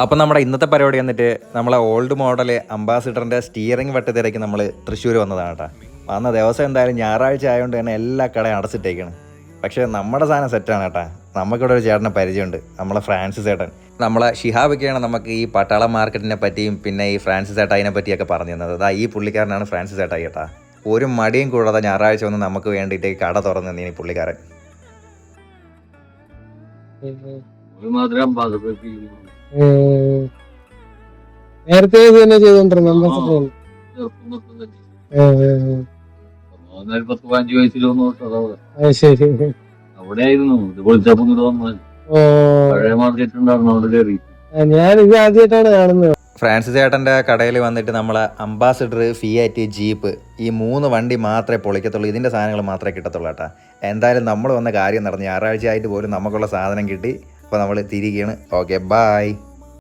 അപ്പം നമ്മുടെ ഇന്നത്തെ പരിപാടി വന്നിട്ട് നമ്മളെ ഓൾഡ് മോഡൽ അംബാസിഡറിന്റെ സ്റ്റിയറിംഗ് വെട്ടത്തിലേക്ക് നമ്മൾ തൃശ്ശൂർ വന്നതാണ് കേട്ടോ വന്ന ദിവസം എന്തായാലും ഞായറാഴ്ച ആയതുകൊണ്ട് തന്നെ എല്ലാ കടയും അടച്ചിട്ടേക്കാണ്. പക്ഷേ നമ്മുടെ സാധനം സെറ്റാണ് കേട്ടാ നമുക്കിവിടെ ഒരു ചേട്ടനെ പരിചയമുണ്ട്. നമ്മളെ ഫ്രാൻസിസ് ചേട്ടൻ. നമ്മളെ ഷിഹാബൊക്കെയാണ് നമുക്ക് ഈ പട്ടാള മാർക്കറ്റിനെ പറ്റിയും പിന്നെ ഈ ഫ്രാൻസിസ് ചേട്ടായിനെ പറ്റിയൊക്കെ പറഞ്ഞു തന്നത്. അതാ ഈ പുള്ളിക്കാരനാണ് ഫ്രാൻസിസ് ചേട്ടായി കേട്ടാ ഒരു മടിയും കൂടാതെ ഞായറാഴ്ച വന്ന് നമുക്ക് വേണ്ടിയിട്ട് കട തുറന്നു നീ പുള്ളിക്കാരൻ. നേരത്തെ ഇത് തന്നെ ചെയ്തോണ്ടിരുന്നു പത്ത് പതിനഞ്ച് വയസ്സിലൊന്നും തൊട്ടത് അത് ശരി. അവിടെ ആയിരുന്നു ഇത് പൊളിച്ചപ്പം ഇങ്ങോട്ട് ഓ. പഴയ മാർക്കറ്റ് ഉണ്ടായിരുന്നു അവിടെ കയറി. ഞാൻ ഇത് ആദ്യമായിട്ടാണ് കാണുന്നത്. ഫ്രാൻസിസ് ചേട്ടന്റെ കടയിൽ വന്നിട്ട് നമ്മൾ അംബാസിഡർ ഫിയാറ്റ് ജീപ്പ് ഈ മൂന്ന് വണ്ടി മാത്രമേ പൊളിക്കത്തുള്ളൂ. ഇതിന്റെ സാധനങ്ങൾ മാത്രമേ കിട്ടത്തുള്ളൂ കേട്ടാ. എന്തായാലും നമ്മൾ വന്ന കാര്യം നടന്നു ഞായറാഴ്ച ആയിട്ട് പോലും നമുക്കുള്ള സാധനം കിട്ടി. അപ്പോൾ നമ്മൾ തിരികെയാണ് ഓക്കെ ബായ്